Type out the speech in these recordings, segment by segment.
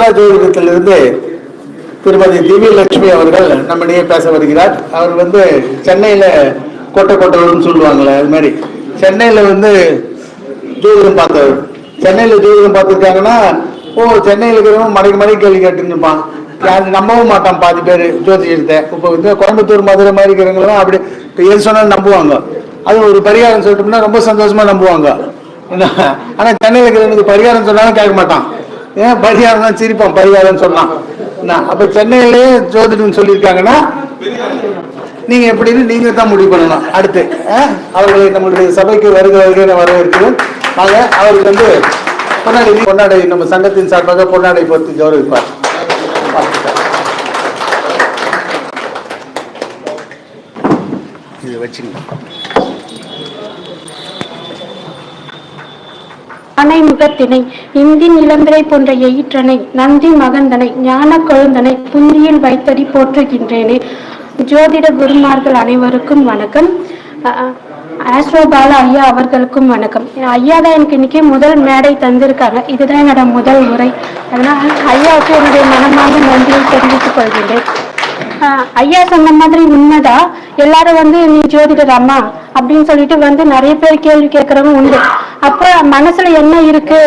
பரம்பரா ஜோதிடத்திலிருந்து திருமதி திவ்யலட்சுமி அவர்கள் நம்மிடையே பேச வருகிறார். அவர் வந்து சென்னையில கோட்டை கொட்டவர்னு சொல்லுவாங்களே அது மாதிரி. சென்னையில வந்து ஜோதிடம் பார்த்தவர். சென்னையில ஜோதிடம் பார்த்துருக்காங்கன்னா ஓ சென்னையில் இருக்கிறவங்க மணிக்கு மணிக்கு கேள்வி கேட்டுன்னு இருப்பான் நம்பவும் மாட்டான் பாதி பேர் ஜோதிடத்தை. இப்போ வந்து கோயம்புத்தூர் மதுரை மாதிரி இருக்கிறவங்களாம் அப்படி எது சொன்னாலும் நம்புவாங்க. அது ஒரு பரிகாரம் சொல்லிட்டோம்னா ரொம்ப சந்தோஷமா நம்புவாங்க. என்ன? ஆனா சென்னையில் இருக்கிறவனுக்கு பரிகாரம் சொன்னாலும் கேட்க மாட்டான். ஏன் பரிகாரம் தான் சிரிப்பான் பரிகாரம் சொன்னான் என்ன? அப்ப சென்னையிலேயே ஜோதிடம் சொல்லியிருக்காங்கன்னா நீங்க எப்படின்னு நீங்க தான் முடிவு பண்ணணும். அடுத்து அவர்களை நம்மளுடைய சபைக்கு வருக வருகை வரவேற்கிறோம் ஆக அவருக்கு வந்து பொன்னாடை பொன்னாடை நம்ம சங்கத்தின் சார்பாக பொன்னாடை பொறுத்து கௌரவிப்பார். இது வச்சுங்க. ஆனை முகத்தினை இந்தின் இளம்பிறை போன்ற எயிற்றனை நந்தி மகந்தனை ஞான கொழுந்தனை புந்தியில் வைத்தடி போற்றுகின்றேனே. ஜோதிட குருமார்கள் அனைவருக்கும் வணக்கம். அஹ், ஆஸ்ட்ரோபால ஐயா அவர்களுக்கும் வணக்கம். ஐயா தான் எனக்கு இன்னைக்கு முதல் மேடை தந்திருக்காங்க. இதுதான் என்னோட முதல் உரை. அதனால் ஐயாவுக்கு என்னுடைய மனமாக நன்றியை தெரிவித்துக் கொள்கின்றேன். ஐயா சொன்ன மாதிரி உண்மைதான் எல்லாரும் வந்து நீ ஜோதிடர் அம்மா அப்படின்னு சொல்லிட்டு வந்து நிறைய பேர் கேள்வி கேட்கறவங்க உண்டு. அப்போ மனசுல என்ன இருக்கு?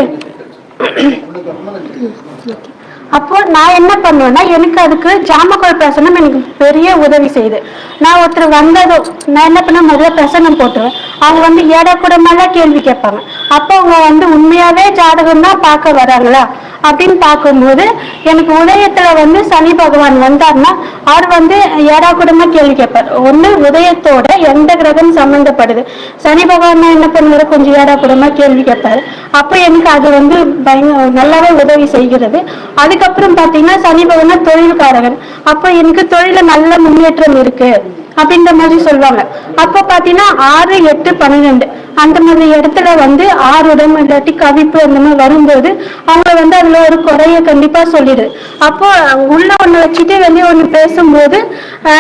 அப்போ நான் என்ன பண்ணுவேன்னா எனக்கு அதுக்கு ஜாமக்கோள் பிரசனம் எனக்கு பெரிய உதவி செய்யுது. நான் ஒருத்தர் வந்ததும் நான் என்ன பண்ண முதல்ல பிரசனம் போட்டுருவேன். அவங்க வந்து ஏடா கூடமெல்லாம் கேள்வி கேட்பாங்க. அப்போ அவங்க வந்து உண்மையாவே ஜாதகம் தான் பார்க்க வராங்களா? அப்படின்னு பார்க்கும்போது எனக்கு உதயத்துல வந்து சனி பகவான் வந்தார்னா அவர் வந்து ஏடா கூடமா கேள்வி கேட்பார். ஒண்ணு உதயத்தோட எந்த கிரகம் சம்பந்தப்படுது? சனி பகவான் என்ன பண்ணுவாரு? கொஞ்சம் ஏடா கூடமா கேள்வி கேட்பாரு. அப்போ எனக்கு அது வந்து பயங்க நல்லாவே உதவி செய்கிறது. அதுக்கப்புறம் பாத்தீங்கன்னா சனி பகவான் தொழில்காரகன். அப்போ எனக்கு தொழில நல்ல முன்னேற்றம் இருக்கு. அப்படின்ற மாதிரி சொல்லுவாங்க. அப்போ பாத்தீங்கன்னா ஆறு எட்டு பன்னிரெண்டு. அந்த மாதிரி இடத்துல வந்து ஆறுடம் இல்லாட்டி கவிப்பு அந்த மாதிரி வரும்போது அவங்க வந்து அதுல ஒரு குறைய கண்டிப்பா சொல்லிடு. அப்போ உள்ள ஒண்ணு வச்சுட்டு வெளியே ஒண்ணு பேசும்போது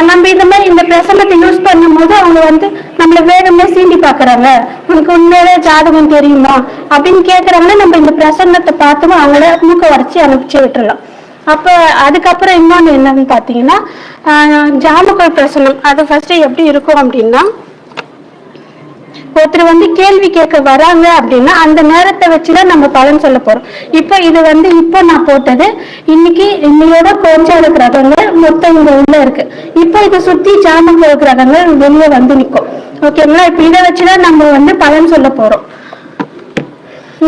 நம்ம இந்த மாதிரி இந்த பிரசனத்தை யூஸ் பண்ணும்போது அவங்க வந்து நம்மள வேணுமே சீண்டி பாக்குறாங்க. உனக்கு உண்மையிலே ஜாதகம் தெரியுமா? அப்படின்னு கேக்குறாங்கன்னா நம்ம இந்த பிரசன்னத்தை பார்த்தோம் அவங்கள மூக்க வரைச்சி அனுப்பிச்சு விட்டுறலாம். அப்ப அதுக்கப்புறம் இன்னொன்று என்னன்னு பாத்தீங்கன்னா ஆஹ், பிரசனம் அது ஃபர்ஸ்ட் எப்படி இருக்கும் அப்படின்னா ஒருத்தர் வந்து கேள்வி கேட்க வராங்க அப்படின்னா அந்த நேரத்தை வச்சுதான் நம்ம பலன் சொல்ல போறோம். இப்போ இது வந்து இப்போ நான் போட்டது இன்னைக்கு இன்னையோட கோஞ்சால கிரகங்கள் மொத்தம் இங்க உள்ள இருக்கு. இப்போ இதை சுத்தி ஜாமக்கோள் கிரகங்கள் வெளியே வந்து நிற்கும் ஓகேங்களா இப்போ இதை வச்சுதான் நம்ம வந்து பலன் சொல்ல போறோம்.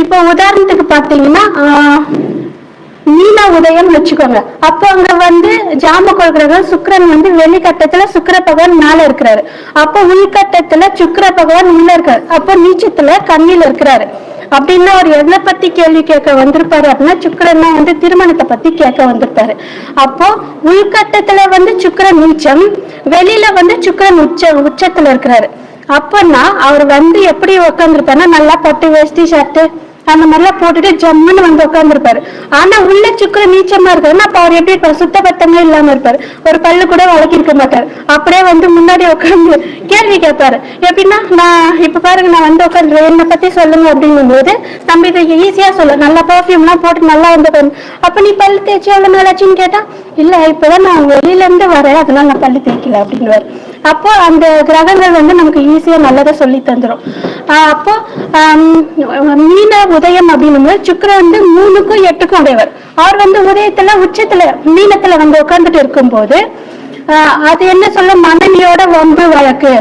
இப்போ உதாரணத்துக்கு பாத்தீங்கன்னா ஆஹ், நீல உதயம் வச்சுக்கோங்க. அப்போ அங்க வந்து ஜாம கிரகம் சுக்கரன் வந்து வெளிக்கட்டத்துல சுக்கர பகவான் மேல இருக்கிறாரு. அப்போ உள்கட்டத்துல சுக்கர பகவான் உள்ள இருக்காரு. அப்போ நீச்சத்துல கண்ணில இருக்கிறாரு. அப்படின்னா அவர் எதை பத்தி கேள்வி கேட்க வந்திருப்பாரு அப்படின்னா சுக்கிரன்னா வந்து திருமணத்தை பத்தி கேட்க வந்திருப்பாரு. அப்போ உள்கட்டத்துல வந்து சுக்கரன் நீச்சம் வெளியில வந்து சுக்கரன் உச்ச உச்சத்துல இருக்கிறாரு. அப்பன்னா அவர் வந்து எப்படி உட்காந்துருப்பாருன்னா நல்லா பட்டு வேஷ்டி ஷர்ட் அந்த மாதிரிலாம் போட்டுட்டு ஜம்முன்னு வந்து உட்காந்துருப்பாரு ஆனா உள்ள சுக்கர நீச்சமா இருக்காருன்னா அப்ப அவர் எப்படி இருப்பாரு? சுத்த பத்தமே இல்லாம இருப்பாரு. ஒரு பல்லு கூட வளர்க்கிருக்க மாட்டாரு. அப்படியே வந்து முன்னாடி உட்காந்து கேள்வி கேட்பாரு. எப்படின்னா நான் இப்ப பாருங்க நான் வந்து உட்காந்து என்னை பத்தி சொல்லுங்க அப்படிங்கும் போது நம்ம இதை ஈஸியா சொல்ல நல்லா பர்ஃபியூம் எல்லாம் போட்டு நல்லா வந்து அப்ப நீ பல்லு தேய்ச்சி எவ்வளவு நாளாச்சுன்னு கேட்டா இல்ல இப்பதான் நான் வெளியில இருந்து வரேன் அதனால நான் பல்லு தேய்க்கல அப்படின்னு அப்போ அந்த கிரகங்கள் வந்து நமக்கு ஈஸியா நல்லதை சொல்லி தந்துடும் அப்போ மீன உதயம் அப்படின்னும் போது வந்து மூணுக்கும் எட்டுக்கும் உடையவர். அவர் வந்து உதயத்துல உச்சத்துல மீனத்துல வந்து உட்கார்ந்துட்டு இருக்கும்போது அது என்ன சொல்ல மனைவியோட வம்பு வழக்கு.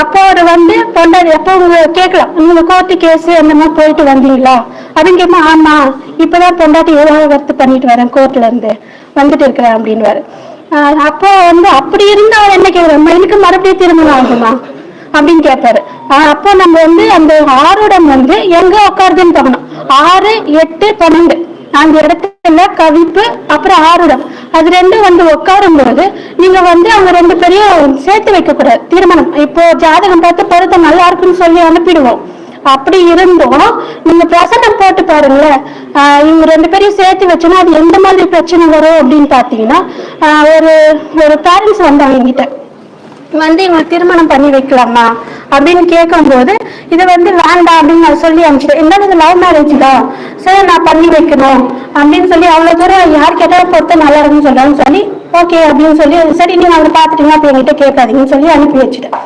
அப்போ அவர் வந்து பொண்டாடி அப்போ உங்க கேட்கலாம். நீங்க கோர்ட்டு கேஸ் அந்த மாதிரி போயிட்டு வந்தீங்களா? அப்படின்னு கேட்போம் ஆமா இப்பதான் பொண்டாட்டி விவாகரத்து பண்ணிட்டு வரேன் கோர்ட்ல இருந்து வந்துட்டு இருக்கிறேன் அப்படின்னு அப்போ வந்து அப்படி இருந்து அவர் என்ன கேட்கிறார் மயிலுக்கு மறுபடியும் திருமணம் ஆகுமா? அப்படின்னு கேட்பாரு. அப்போ நம்ம வந்து அந்த ஆறுடம் வந்து எங்க உட்காருதுன்னு பார்க்கணும். ஆறு எட்டு பன்னெண்டு. அந்த இடத்துல கவிப்பு அப்புறம் ஆறுடம் அது ரெண்டும் வந்து உட்காரும் போது நீங்க வந்து அவங்க ரெண்டு பேரையும் சேர்த்து வைக்க கூடாது திருமணம். இப்போ ஜாதகம் பார்த்து பொருத்தம் நல்லா இருக்குன்னு சொல்லி அனுப்பிடுவோம். அப்படி இருந்தும் நீங்க பிரசனம் போட்டு பாருங்களேன். இவங்க ரெண்டு பேரையும் சேர்த்து வச்சோன்னா அது எந்த மாதிரி பிரச்சனை வரும் அப்படின்னு பாத்தீங்கன்னா ஒரு ஒரு பேரண்ட்ஸ் வந்தாங்க என்கிட்ட. வந்து இவங்க திருமணம் பண்ணி வைக்கலாமா அப்படின்னு கேட்கும்போது இது வந்து வேண்டாம் அப்படின்னு நான் சொல்லி அனுப்பிச்சிட்டேன். என்ன இது லவ் மேரேஜ் தான் சரி நான் பண்ணி வைக்கணும் அப்படின்னு சொல்லி அவ்வளோ தூரம் யார் கேட்டாலும் பொறுத்த நல்லா இருக்குன்னு சொல்றாங்கன்னு சொல்லி ஓகே அப்படின்னு சொல்லி சரி நீங்கள் அவங்க பார்த்துட்டீங்க அப்போ என்கிட்ட கேட்காதீங்கன்னு சொல்லி அனுப்பி வச்சுட்டேன்.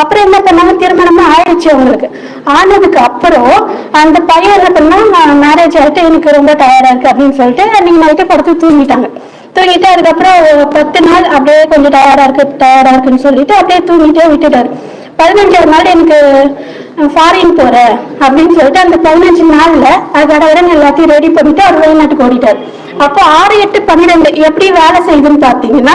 அப்புறம் என்ன பண்ணாங்க? திருமணமும் ஆயிடுச்சு அவங்களுக்கு. ஆனதுக்கு அப்புறம் அந்த பையன் என்ன பண்ணா நான் மேரேஜ் ஆயிட்டு எனக்கு ரொம்ப டயர்டா இருக்கு அப்படின்னு சொல்லிட்டு நீங்க நைட்டு படுத்து தூங்கிட்டாங்க. தூங்கிட்டு அதுக்கப்புறம் பத்து நாள் அப்படியே கொஞ்சம் டயர்டா இருக்கு டயர்டா இருக்குன்னு சொல்லிட்டு அப்படியே தூங்கிட்டே விட்டுட்டாரு. பதினஞ்சாவது நாள் எனக்கு ஃபாரின் போறேன் அப்படின்னு சொல்லிட்டு அந்த பதினஞ்சு நாள்ல அதோட எல்லாத்தையும் ரெடி பண்ணிட்டு அவர் வெளிநாட்டுக்கு ஓடிட்டார். அப்போ ஆறு எட்டு பன்னிரெண்டு எப்படி வேலை செய்யுதுன்னு பார்த்தீங்கன்னா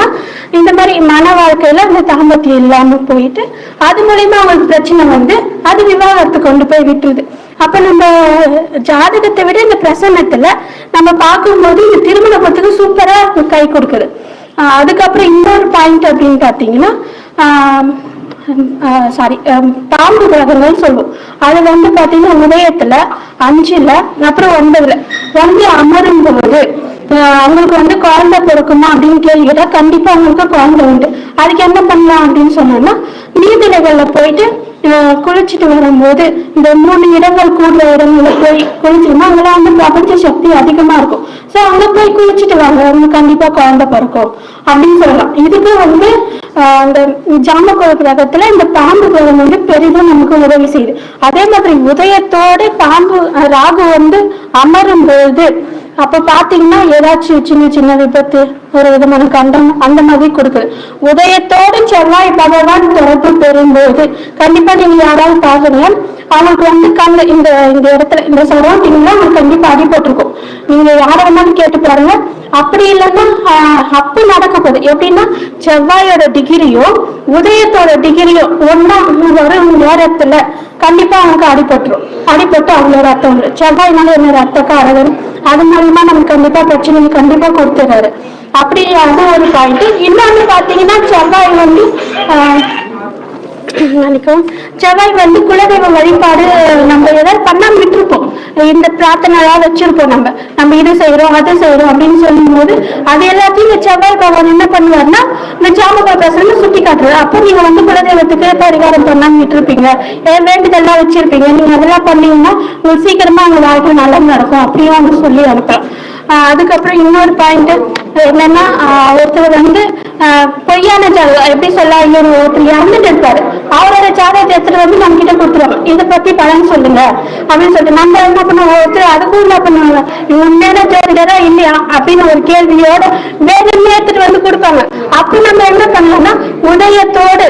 இந்த மாதிரி மன வாழ்க்கையில இந்த தாம்பத்தியம் இல்லாம போயிட்டு அது மூலயமா அவங்களுக்கு பிரச்சனை வந்து அது விவாகரத்து கொண்டு போய் விட்டுருது. அப்ப நம்ம ஜாதகத்தை விட இந்த பிரசன்னத்துல நம்ம பார்க்கும்போது இந்த திருமணத்துக்கு சூப்பரா கை கொடுக்குது. அதுக்கப்புறம் இன்னொரு பாயிண்ட் அப்படின்னு பார்த்தீங்கன்னா சாரி தாம்பு um, கிரகங்கள் சொல்லுவோம். அது வந்து பாத்தீங்கன்னா உதயத்துல அஞ்சுல அப்புறம் ஒன்பதுல. வந்து அமரும் போது அவங்களுக்கு வந்து குழந்தை பிறக்குமா அப்படின்னு கேள்வி கேட்டா கண்டிப்பா அவங்களுக்கு குழந்தை உண்டு. அதுக்கு என்ன பண்ணலாம் அப்படின்னு சொன்னோம்னா நீர்நிலைகள்ல போயிட்டு குளிச்சுட்டு வரும்போது இந்த மூணு இடங்கள் கூடுற இடங்கள்ல போய் குளிச்சிருமா அதெல்லாம் வந்து பிரபஞ்ச சக்தி அதிகமா இருக்கும். சோ அங்க போய் குளிச்சுட்டு வாங்க. அவங்க கண்டிப்பா குழந்தை பிறக்கும் அப்படின்னு சொல்லலாம். இதுக்கு வந்து ஆஹ் அந்த ஜாமக்கோள கிரகத்துல இந்த பாம்பு கிரகம் வந்து பெரிதும் நமக்கு உதவி செய்யுது. அதே மாதிரி உதயத்தோட பாம்பு ராகு வந்து அமரும் பொழுது அப்ப பாத்தீங்கன்னா ஏதாச்சும் சின்ன சின்ன விபத்து ஒரு விதமான கண்டம் அந்த மாதிரி கொடுக்குது உதயத்தோடு செவ்வாய் பகவான் தொடர்பு பெறும்போது கண்டிப்பா நீங்க யாராவது பாக்குறீங்க அவங்களுக்கு வந்து கண்ணு இந்த இந்த இடத்துல இந்த சரௌண்டிங்ல அவங்களுக்கு கண்டிப்பா அடிபட்டிருக்கும் நீங்க யார வேணாலும் கேட்டு பாருங்க. அப்படி இல்லைன்னா அப்படி அப்ப போகுது எப்படின்னா செவ்வாயோட டிகிரியும் உதயத்தோட டிகிரியும் ஒன்னா வரும். நேரத்துல கண்டிப்பா அவனுக்கு அடிபட்டுரும். அடிபட்டு அவ்வளோ ரத்தம் வரும் செவ்வாய்னால என்ன ரத்த காரகம் அது மூலியமா நமக்கு கண்டிப்பா பிரச்சனை கண்டிப்பா கொடுத்துறாரு அப்படி அது ஒரு பாயிண்ட் இன்னொன்னு பாத்தீங்கன்னா செவ்வாய் வந்து ஆஹ், நினைக்கும் செவ்வாய் வந்து குலதெய்வ வழிபாடு நம்ம ஏதாவது பண்ணாம இந்த பிரார்த்தனைலாம் வச்சிருப்போம் நம்ம. நம்ம இது செய்யறோம் அது செய்யறோம் அப்படின்னு சொல்லும் போது அது எல்லாத்தையும் இந்த செவ்வாய் பகவான் என்ன பண்ணுவாருன்னா இந்த ஜாமகா பிரசனம் சுட்டி காட்டுறாரு. அப்போ நீங்க வந்து குலதெய்வத்துக்கு பரிகாரம் பண்ணாம விட்டுருப்பீங்க ஏன் வேண்டுதெல்லாம் வச்சிருப்பீங்க? நீங்க அதெல்லாம் பண்ணீங்கன்னா உங்களுக்கு சீக்கிரமா அவங்க வாழ்க்கை நல்லா நடக்கும் அப்படியும் அவங்க சொல்லி அனுப்பலாம் ஆஹ் அதுக்கப்புறம் இன்னொரு பாயிண்ட் என்னன்னா ஒருத்தர் வந்து பொய்யான ஜாதகம் எப்படி சொல்ல ஐயர் ஒருத்தர் இறந்துட்டு இருப்பாரு. அவரோட ஜாதகத்தை எடுத்துட்டு வந்து நம்ம கிட்ட கொடுத்துருவோம் இதை பத்தி பலன் சொல்லுங்க. அப்படின்னு சொல்லிட்டு நம்ம என்ன பண்ணுவோம்? ஒருத்தர் அதுக்கும் என்ன பண்ணுவாங்க? உண்மையான ஜோதிடரா இல்லையா? அப்படின்னு ஒரு கேள்வியோட வேணுமே எடுத்துட்டு வந்து கொடுப்பாங்க. அப்ப நம்ம என்ன பண்ணலாம்னா உதயத்தோடு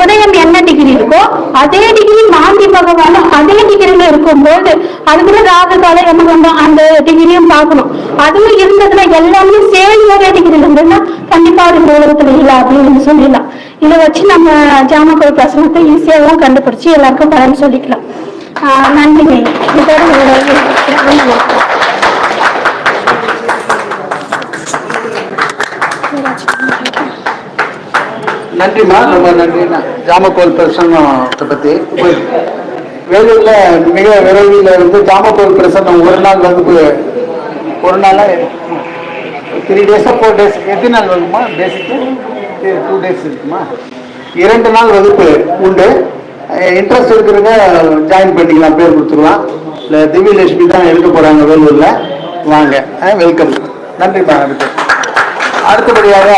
உதயம் என்ன டிகிரி இருக்கோ அதே டிகிரி மாந்தி பகவானும் அதே டிகிரியில இருக்கும்போது அதுக்குள்ள ராகு காலம் என்ன பண்ணுவோம் அந்த டிகிரியும் பார்க்கணும். அதுவும் இருந்ததுன்னா எல்லாமே சேர்ந்து ஒரே டிகிரி இருந்ததுன்னா கண்டிப்பா அது இந்த உலகத்துல இல்லை அப்படின்னு சொல்லிடலாம். இதை வச்சு நம்ம ஜாமக்கோள் பிரசனத்தை ஈஸியாகவும் கண்டுபிடிச்சு எல்லாருக்கும் பலன் சொல்லிக்கலாம். ஆஹ் நன்றிங்க. இதோட நன்றிம்மா ரொம்ப நன்றி. ஜாமக்கோல் பிரசன்னத்தை பத்தி. வேலூர்ல மிக விரைவில் வந்து ஜாமக்கோல் பிரசன்னம் ஒரு நாள் வகுப்பு ஒரு நாள் த்ரீ டேஸா ஃபோர் டேஸ் எத்தனை நாள் வருமா? பேசிக்கு டூ டேஸ் இருக்குமா? இரண்டு நாள் வகுப்பு உண்டு. இன்ட்ரெஸ்ட் இருக்கிறவங்க ஜாயின் பண்ணிக்கலாம் பேர் கொடுத்துக்கலாம். இல்லை திவ்யலட்சுமி தான் எடுக்க போகிறாங்க வேலூரில். வாங்க. வெல்கம் நன்றிம்மா அடுத்தபடியாக